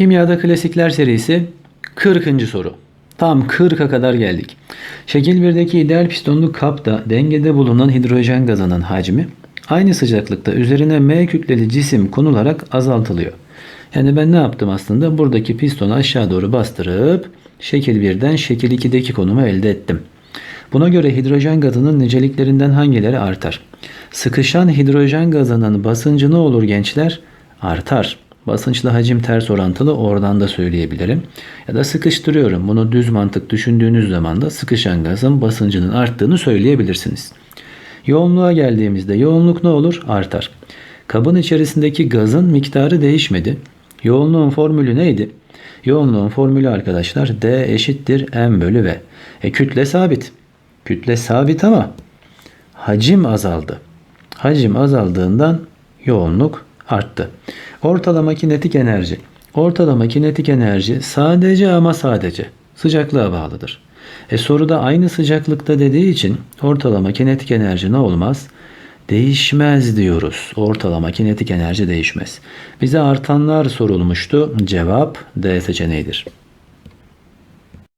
Kimyada Klasikler serisi 40. soru. Tam 40'a kadar geldik. Şekil 1'deki ideal pistonlu kapta dengede bulunan hidrojen gazının hacmi aynı sıcaklıkta üzerine M kütleli cisim konularak azaltılıyor. Yani ben ne yaptım aslında? Buradaki pistonu aşağı doğru bastırıp şekil 1'den şekil 2'deki konumu elde ettim. Buna göre hidrojen gazının niceliklerinden hangileri artar? Sıkışan hidrojen gazının basıncı ne olur gençler? Artar. Basınçla hacim ters orantılı oradan da söyleyebilirim. Ya da sıkıştırıyorum. Bunu düz mantık düşündüğünüz zaman da sıkışan gazın basıncının arttığını söyleyebilirsiniz. Yoğunluğa geldiğimizde yoğunluk ne olur? Artar. Kabın içerisindeki gazın miktarı değişmedi. Yoğunluğun formülü neydi? Yoğunluğun formülü arkadaşlar D eşittir M bölü V. E kütle sabit. Kütle sabit ama hacim azaldı. Hacim azaldığından yoğunluk arttı. Ortalama kinetik enerji. Ortalama kinetik enerji sadece ama sadece sıcaklığa bağlıdır. E soruda aynı sıcaklıkta dediği için ortalama kinetik enerji ne olmaz? Değişmez diyoruz. Ortalama kinetik enerji değişmez. Bize artanlar sorulmuştu. Cevap D seçeneğidir.